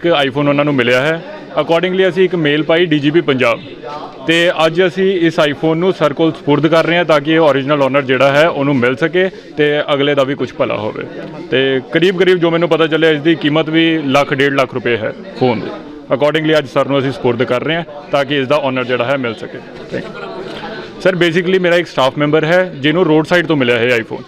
ਇੱਕ ਆਈਫੋਨ ਉਹਨਾਂ ਨੂੰ ਮਿਲਿਆ ਹੈ। ਅਕੋਰਡਿੰਗਲੀ ਅਸੀਂ ਇੱਕ ਮੇਲ ਪਾਈ ਡੀਜੀਪੀ ਪੰਜਾਬ ਤੇ ਅੱਜ ਅਸੀਂ ਇਸ ਆਈਫੋਨ ਨੂੰ ਸਰ ਕੋਲ ਸਪੁਰਦ ਕਰ ਰਹੇ ਹਾਂ ਤਾਂ ਕਿ ਇਹ ਓਰੀਜਨਲ ਓਨਰ ਜਿਹੜਾ ਹੈ ਉਹਨੂੰ ਮਿਲ ਸਕੇ ਤੇ ਅਗਲੇ ਦਾ ਵੀ ਕੁਝ ਭਲਾ ਹੋਵੇ। ਤੇ ਕਰੀਬ ਕਰੀਬ ਜੋ ਮੈਨੂੰ ਪਤਾ ਚੱਲਿਆ ਇਸ ਦੀ ਕੀਮਤ ਵੀ ਲੱਖ, ਡੇਢ ਲੱਖ ਰੁਪਏ ਹੈ ਫੋਨ ਦੀ। ਅਕੋਰਡਿੰਗਲੀ ਅੱਜ ਸਰ ਨੂੰ ਅਸੀਂ ਸਪੁਰਦ ਕਰ ਰਹੇ ਹਾਂ ਤਾਂ ਕਿ ਇਸ ਦਾ ਓਨਰ ਜਿਹੜਾ ਹੈ ਮਿਲ ਸਕੇ। ਥੈਂਕ ਯੂ ਸਰ ਬੇਸਿਕਲੀ ਮੇਰਾ ਇੱਕ ਸਟਾਫ ਮੈਂਬਰ ਹੈ ਜਿਹਨੂੰ ਰੋਡ ਸਾਈਡ ਤੋਂ ਮਿਲਿਆ ਹੈ ਆਈਫੋਨ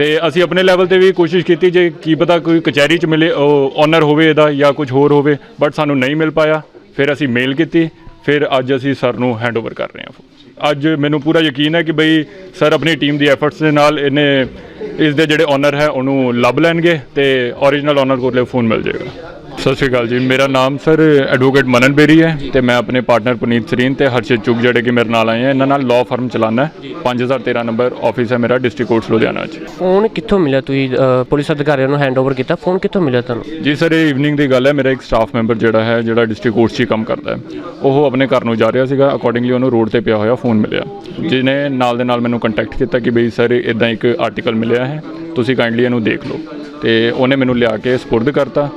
ਤੇ ਅਸੀਂ ਆਪਣੇ ਲੈਵਲ ਤੇ ਵੀ ਕੋਸ਼ਿਸ਼ ਕੀਤੀ ਜੇ ਕੀ ਪਤਾ ਕੋਈ ਕਚਹਿਰੀ 'ਚ ਮਿਲੇ ਓਨਰ ਹੋਵੇ ਇਹਦਾ ਜਾਂ ਕੁਝ ਹੋਰ ਹੋਵੇ ਬਟ ਸਾਨੂੰ ਨਹੀਂ ਮਿਲ ਪਾਇਆ ਫਿਰ ਅਸੀਂ ਮੇਲ ਕੀਤੀ, ਫਿਰ ਅੱਜ ਅਸੀਂ ਸਰ ਨੂੰ ਹੈਂਡਓਵਰ ਕਰ ਰਹੇ ਹਾਂ phone। ਅੱਜ ਮੈਨੂੰ ਪੂਰਾ ਯਕੀਨ ਹੈ ਕਿ ਬਈ ਸਰ ਆਪਣੀ ਟੀਮ ਦੀ ਐਫਰਟਸ ਦੇ ਨਾਲ ਇਹਨੇ ਇਸ ਦੇ ਜਿਹੜੇ ਓਨਰ ਹੈ ਉਹਨੂੰ ਲੱਭ ਲੈਣਗੇ ਤੇ ਓਰੀਜਨਲ ਓਨਰ ਕੋਲ ਫੋਨ ਮਿਲ ਜਾਏਗਾ ਸਤਿ ਸ਼੍ਰੀ ਅਕਾਲ ਜੀ। ਮੇਰਾ ਨਾਮ ਸਰ ਐਡਵੋਕੇਟ ਮਨਨ ਬੇਰੀ ਹੈ ਤੇ ਮੈਂ ਆਪਣੇ ਪਾਰਟਨਰ ਪੁਨੀਤ ਸਰੀਨ ਤੇ ਹਰਸ਼ਿਤ ਚੁਗ ਜਿਹੜੇ ਕਿ ਮੇਰੇ ਨਾਲ ਆਏ ਹੈ। ਇਹਨਾਂ ਨਾਲ ਲਾਅ ਫਰਮ ਚਲਾਉਣਾ ਹੈ। 5013 ਨੰਬਰ ਆਫਿਸ ਹੈ ਮੇਰਾ ਡਿਸਟ੍ਰਿਕਟ ਕੋਰਟਸ ਲੁਧਿਆਣਾ 'ਚ। ਫੋਨ ਕਿੱਥੋਂ ਮਿਲਿਆ ਤੁਸੀਂ? ਅ, ਪੁਲਿਸ ਅਧਿਕਾਰੀਆਂ ਨੂੰ ਹੈਂਡਓਵਰ ਕੀਤਾ। ਫੋਨ ਕਿੱਥੋਂ ਮਿਲਿਆ ਤੁਹਾਨੂੰ? ਜੀ ਸਰ ਇਹ ਈਵਨਿੰਗ ਦੀ ਗੱਲ ਹੈ। ਮੇਰਾ ਇੱਕ ਸਟਾਫ ਮੈਂਬਰ ਜਿਹੜਾ ਹੈ ਜਿਹੜਾ ਡਿਸਟ੍ਰਿਕਟ ਕੋਰਟ 'ਚ ਹੀ ਕੰਮ ਕਰਦਾ ਹੈ। ਉਹ ਆਪਣੇ ਘਰ ਨੂੰ ਜਾ ਰਿਹਾ ਸੀਗਾ। ਅਕੋਰਡਿੰਗਲੀ ਉਹਨੂੰ ਰੋਡ ਤੇ ਪਿਆ ਹੋਇਆ ਫੋਨ ਮਿਲਿਆ। ਜਿਹਨੇ ਨਾਲ ਦੇ ਨਾਲ ਮੈਨੂੰ ਕੰਟੈਕਟ ਕੀਤਾ ਕਿ ਬਈ ਸਰ ਇਦਾਂ ਇੱਕ ਆਰਟੀਕਲ ਮਿਲਿਆ ਹੈ। ਤੁਸੀਂ ਕਾਈਂਡਲੀ ਇਹਨੂੰ ਦੇਖ ਲਓ। ਤੇ ਉਹਨੇ ਮੈਨੂੰ ਲਿਆ ਕੇ ਸਪੁਰਦ ਕਰਤਾ।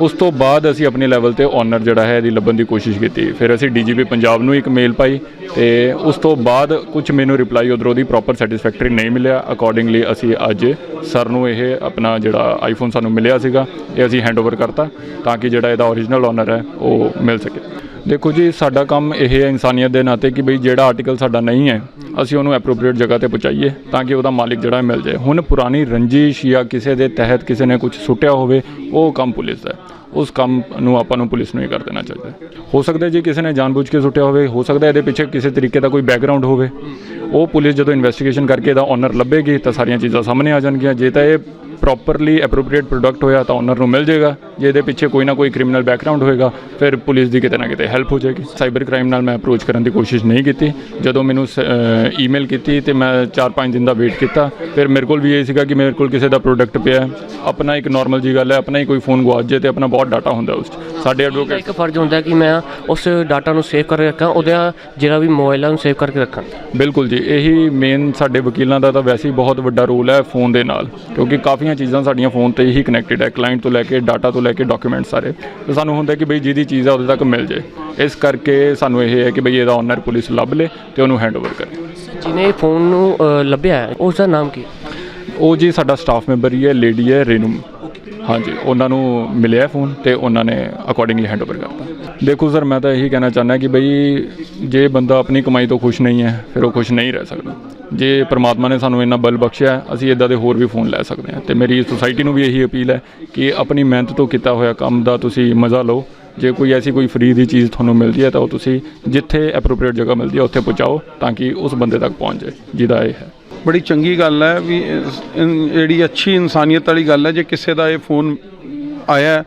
ਉਸ ਤੋਂ ਬਾਅਦ ਅਸੀਂ ਆਪਣੇ ਲੈਵਲ ਤੇ ਓਨਰ ਜਿਹੜਾ ਹੈ ਇਹਦੀ ਲੱਭਣ ਦੀ ਕੋਸ਼ਿਸ਼ ਕੀਤੀ। ਫਿਰ ਅਸੀਂ ਡੀਜੀਪੀ ਪੰਜਾਬ ਨੂੰ ਇੱਕ ਮੇਲ ਪਾਈ ਤੇ ਉਸ ਤੋਂ ਬਾਅਦ ਕੁਝ ਮੈਨੂੰ ਰਿਪਲਾਈ ਉਧਰੋਂ ਦੀ ਪ੍ਰੋਪਰ ਸੈਟੀਸਫੈਕਟਰੀ ਨਹੀਂ ਮਿਲਿਆ। ਅਕੋਰਡਿੰਗਲੀ ਅਸੀਂ ਅੱਜ ਸਰ ਨੂੰ ਇਹ ਆਪਣਾ ਜਿਹੜਾ ਆਈਫੋਨ ਸਾਨੂੰ ਮਿਲਿਆ ਸੀਗਾ, ਇਹ ਅਸੀਂ ਹੈਂਡਓਵਰ ਕਰਤਾ ਤਾਂ ਕਿ ਜਿਹੜਾ ਇਹਦਾ ਓਰੀਜਨਲ ਓਨਰ ਹੈ ਉਹ ਮਿਲ ਸਕੇ। ਦੇਖੋ ਜੀ, ਸਾਡਾ ਕੰਮ ਇਹ ਹੈ ਇਨਸਾਨੀਅਤ ਦੇ ਨਾਤੇ ਕਿ ਬਈ ਜਿਹੜਾ ਆਰਟੀਕਲ ਸਾਡਾ ਨਹੀਂ ਹੈ, ਅਸੀਂ ਉਹਨੂੰ ਐਪਰੋਪ੍ਰੀਏਟ ਜਗ੍ਹਾ ਤੇ ਪਹੁੰਚਾਈਏ ਤਾਂ ਕਿ ਉਹਦਾ ਮਾਲਿਕ ਜਿਹੜਾ ਮਿਲ ਜਾਏ। ਹੁਣ ਪੁਰਾਣੀ ਰੰਜਿਸ਼ ਜਾਂ ਕਿਸੇ ਦੇ ਤਹਿਤ ਕਿਸੇ ਨੇ ਕੁਝ ਸੁੱਟਿਆ ਹੋਵੇ, ਉਹ ਕੰਮ ਪੁਲਿਸ ਦਾ ਉਸ ਕੰਮ ਨੂੰ ਆਪਾਂ ਨੂੰ ਪੁਲਿਸ ਨੂੰ ਹੀ ਕਰ ਦੇਣਾ ਚਾਹੀਦਾ ਹੋ। ਸਕਦਾ ਹੈ ਜੇ ਕਿਸੇ ਨੇ ਜਾਣਬੁੱਝ ਕੇ ਸੁੱਟਿਆ ਹੋਵੇ, ਹੋ ਸਕਦਾ ਇਹਦੇ ਪਿੱਛੇ ਕਿਸੇ ਤਰੀਕੇ ਦਾ ਕੋਈ ਬੈਕਗ੍ਰਾਉਂਡ ਹੋਵੇ। ਉਹ ਪੁਲਿਸ ਜਦੋਂ ਇਨਵੈਸਟੀਗੇਸ਼ਨ ਕਰਕੇ ਇਹਦਾ ਓਨਰ ਲੱਭੇਗੀ, ਤਾਂ ਸਾਰੀਆਂ ਚੀਜ਼ਾਂ ਸਾਹਮਣੇ ਆ ਜਾਣਗੀਆਂ। ਜੇ ਤਾਂ ਇਹ ਪ੍ਰੋਪਰਲੀ ਐਪਰੋਪ੍ਰੀਏਟ ਪ੍ਰੋਡਕਟ ਹੋਇਆ ਤਾਂ ਓਨਰ ਨੂੰ ਮਿਲ ਜਾਏਗਾ ਜੇ ਇਹਦੇ ਪਿੱਛੇ ਕੋਈ ਨਾ ਕੋਈ ਕ੍ਰਿਮੀਨਲ ਬੈਕਗ੍ਰਾਉਂਡ ਹੋਏਗਾ ਫਿਰ ਪੁਲਿਸ ਦੀ ਕਿਤੇ ਨਾ ਕਿਤੇ ਹੈਲਪ ਹੋ ਜਾਏਗੀ। ਸਾਈਬਰ ਕ੍ਰਾਈਮ ਨਾਲ ਮੈਂ ਅਪਰੋਚ ਕਰਨ ਦੀ ਕੋਸ਼ਿਸ਼ ਨਹੀਂ ਕੀਤੀ। ਜਦੋਂ ਮੈਨੂੰ ਈਮੇਲ ਕੀਤੀ ਤੇ ਮੈਂ 4-5 ਦਿਨ ਦਾ ਵੇਟ ਕੀਤਾ ਫਿਰ ਮੇਰੇ ਕੋਲ ਵੀ ਇਹ ਸੀਗਾ ਕਿ ਮੇਰੇ ਕੋਲ ਕਿਸੇ ਦਾ ਪ੍ਰੋਡਕਟ ਪਿਆ ਹੈ। ਆਪਣਾ ਇੱਕ ਨਾਰਮਲ ਜੀ ਗੱਲ ਹੈ ਆਪਣਾ ਹੀ ਕੋਈ ਫੋਨ ਗਵਾਚ ਜੇ ਤੇ ਆਪਣਾ ਬਹੁਤ ਡਾਟਾ ਹੁੰਦਾ ਉਸ ਸਾਡੇ ਐਡਵੋਕੇਟ ਇੱਕ ਫਰਜ਼ ਹੁੰਦਾ ਹੈ ਕਿ ਮੈਂ ਉਸ ਡਾਟਾ ਨੂੰ ਸੇਵ ਕਰਕੇ ਰੱਖਾਂ ਉਹਦਾ ਜਿਹੜਾ ਵੀ ਮੋਬਾਈਲਾਂ ਨੂੰ ਸੇਵ ਕਰਕੇ ਰੱਖਾਂ। ਬਿਲਕੁਲ ਜੀ ਇਹੀ ਮੇਨ ਸਾਡੇ ਵਕੀਲਾਂ ਦਾ ਤਾਂ ਵੈਸੇ ਹੀ ਬਹੁਤ ਵੱਡਾ ਰੋਲ ਹੈ ਫੋਨ ਦੇ ਨਾਲ ਕਿਉਂਕਿ ਕਾਫੀਆਂ ਚੀਜ਼ਾਂ ਸਾਡੀਆਂ ਫੋਨ ਤੇ ਹੀ ਕਨੈਕਟਡ ਹੈ ਕਲਾਇੰਟ ਤੋਂ ਲੈ ਕੇ ਡਾਟਾ ਤੋਂ ਲੈ ਕੇ ਡਾਕੂਮੈਂਟ ਸਾਰੇ। ਤੇ ਸਾਨੂੰ ਹੁੰਦਾ ਕਿ ਬਈ ਜਿਹਦੀ ਚੀਜ਼ ਹੈ ਉਹਦੇ ਤੱਕ ਮਿਲ ਜੇ। ਇਸ ਕਰਕੇ ਸਾਨੂੰ ਇਹ ਹੈ ਕਿ ਬਈ ਇਹਦਾ ਓਨਰ ਪੁਲਿਸ ਲੱਭ ਲੇ ਤੇ ਉਹਨੂੰ ਹੈਂਡਓਵਰ ਕਰੇ। ਜਿਹਨੇ ਫੋਨ ਨੂੰ ਲੱਭਿਆ ਹੈ ਉਸ ਦਾ ਨਾਮ ਕੀ? ਉਹ ਜੀ ਸਾਡਾ ਸਟਾਫ ਮੈਂਬਰ ਹੀ ਹੈ ਲੇਡੀ ਹੈ ਰੇਨੂ। ਹਾਂਜੀ ਉਹਨਾਂ ਨੂੰ ਮਿਲਿਆ ਫੋਨ ਤੇ ਉਹਨਾਂ ਨੇ ਅਕੋਰਡਿੰਗਲੀ ਹੈਂਡਓਵਰ ਕਰਤਾ। ਦੇਖੋ ਸਰ ਮੈਂ ਤਾਂ ਇਹੀ ਕਹਿਣਾ ਚਾਹੁੰਦਾ ਕਿ ਬਈ ਜੇ ਬੰਦਾ ਆਪਣੀ ਕਮਾਈ ਤੋਂ ਖੁਸ਼ ਨਹੀਂ ਹੈ ਫਿਰ ਉਹ ਖੁਸ਼ ਨਹੀਂ ਰਹਿ ਸਕਦਾ। ਜੇ ਪ੍ਰਮਾਤਮਾ ਨੇ ਸਾਨੂੰ ਇੰਨਾ ਬਲ ਬਖਸ਼ਿਆ, ਅਸੀਂ ਇਦਾਂ ਦੇ ਹੋਰ ਵੀ ਫੋਨ ਲੈ ਸਕਦੇ ਹਾਂ। ਤੇ ਮੇਰੀ ਸੋਸਾਇਟੀ ਨੂੰ ਵੀ ਇਹੀ ਅਪੀਲ ਹੈ ਕਿ ਆਪਣੀ ਮਿਹਨਤ ਤੋਂ ਕੀਤਾ ਹੋਇਆ ਕੰਮ ਦਾ ਤੁਸੀਂ ਮਜ਼ਾ ਲਓ। ਜੇ ਕੋਈ ਐਸੀ ਕੋਈ ਫ੍ਰੀ ਦੀ ਚੀਜ਼ ਤੁਹਾਨੂੰ ਮਿਲਦੀ ਹੈ, ਤਾਂ ਉਹ ਤੁਸੀਂ ਜਿੱਥੇ ਐਪਰੋਪ੍ਰੀਏਟ ਜਗ੍ਹਾ ਮਿਲਦੀ ਹੈ, ਉੱਥੇ ਪਹੁੰਚਾਓ ਤਾਂ ਕਿ ਉਸ ਬੰਦੇ ਤੱਕ ਪਹੁੰਚ ਜਾਏ, ਜਿਹਦਾ ਇਹ ਹੈ। ਬੜੀ ਚੰਗੀ ਗੱਲ ਹੈ ਵੀ ਜਿਹੜੀ ਅੱਛੀ ਇਨਸਾਨੀਅਤ ਵਾਲੀ ਗੱਲ ਹੈ, ਜੇ ਕਿਸੇ ਦਾ ਇਹ ਫੋਨ ਆਇਆ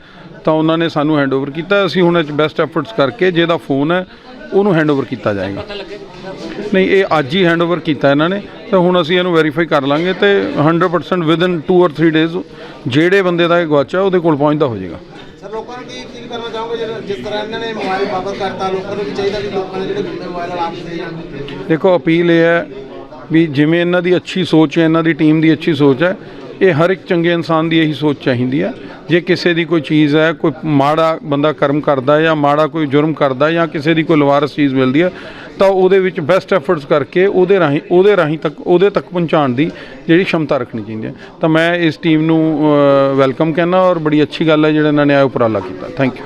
ਤਾਂ ਉਹਨਾਂ ਨੇ ਸਾਨੂੰ ਹੈਂਡਓਵਰ ਕੀਤਾ। ਅਸੀਂ ਹੁਣ ਇਹ ਬੈਸਟ ਐਫਰਟਸ ਕਰਕੇ ਜਿਹਦਾ ਫੋਨ ਹੈ, ਉਹਨੂੰ ਹੈਂਡਓਵਰ ਕੀਤਾ ਜਾਏਗਾ। ਨਹੀਂ ਇਹ ਅੱਜ ਹੀ ਹੈਂਡਓਵਰ ਕੀਤਾ ਇਹਨਾਂ ਨੇ ਤਾਂ ਹੁਣ ਅਸੀਂ ਇਹਨੂੰ ਵੈਰੀਫਾਈ ਕਰ ਲਾਂਗੇ ਤੇ 100% ਵਿਦਨ 2 অর 3 ਡੇਜ਼ ਜਿਹੜੇ ਬੰਦੇ ਦਾ ਇਹ ਗਵਾਚਾ ਉਹਦੇ ਕੋਲ ਪਹੁੰਚਦਾ ਹੋ ਜਾਏਗਾ। ਸਰ ਲੋਕਾਂ ਨੂੰ ਕੀ ਅਪੀਲ ਕਰਨਾ ਚਾਹੋਗੇ? ਜਿਸ ਤਰ੍ਹਾਂ ਇਹਨਾਂ ਨੇ ਮੋਬਾਈਲ ਵਾਪਸ ਕਰਤਾ ਲੋਕਾਂ ਨੂੰ ਵੀ ਚਾਹੀਦਾ ਕਿ ਲੋਕਾਂ ਦੇ ਜਿਹੜੇ ਗੁੰਮੇ ਮੋਬਾਈਲ ਵਾਪਸ ਦੇ ਜਾਣ ਦੇਖੋ ਅਪੀਲ ਇਹ ਹੈ ਵੀ ਜਿਵੇਂ ਇਹਨਾਂ ਦੀ ਅੱਛੀ ਸੋਚ ਹੈ ਇਹਨਾਂ ਦੀ ਟੀਮ ਦੀ ਅੱਛੀ ਸੋਚ ਹੈ ਇਹ ਹਰ ਇੱਕ ਚੰਗੇ ਇਨਸਾਨ ਦੀ ਇਹੀ ਸੋਚ ਚਾਹੀਦੀ ਹੈ। ਜੇ ਕਿਸੇ ਦੀ ਕੋਈ ਚੀਜ਼ ਹੈ, ਕੋਈ ਮਾੜਾ ਬੰਦਾ ਕਰਮ ਕਰਦਾ ਜਾਂ ਮਾੜਾ ਕੋਈ ਜੁਰਮ ਕਰਦਾ ਜਾਂ ਕਿਸੇ ਦੀ ਕੋਈ ਲਵਾਰਸ ਚੀਜ਼ ਮਿਲਦੀ ਹੈ, ਤਾਂ ਉਹਦੇ ਵਿੱਚ ਬੈਸਟ ਐਫਰਟਸ ਕਰਕੇ ਉਹਦੇ ਰਾਹੀਂ ਉਹਦੇ ਰਾਹੀਂ ਤੱਕ, ਉਹਦੇ ਤੱਕ ਪਹੁੰਚਾਉਣ ਦੀ ਜਿਹੜੀ ਸ਼ਮਤਾ ਰੱਖਣੀ ਚਾਹੀਦੀ ਹੈ। ਤਾਂ ਮੈਂ ਇਸ ਟੀਮ ਨੂੰ ਵੈਲਕਮ ਕਹਿੰਦਾ ਔਰ ਬੜੀ ਅੱਛੀ ਗੱਲ ਹੈ, ਜਿਹੜਾ ਇਹਨਾਂ ਨੇ ਇਹ ਉਪਰਾਲਾ ਕੀਤਾ। Thank you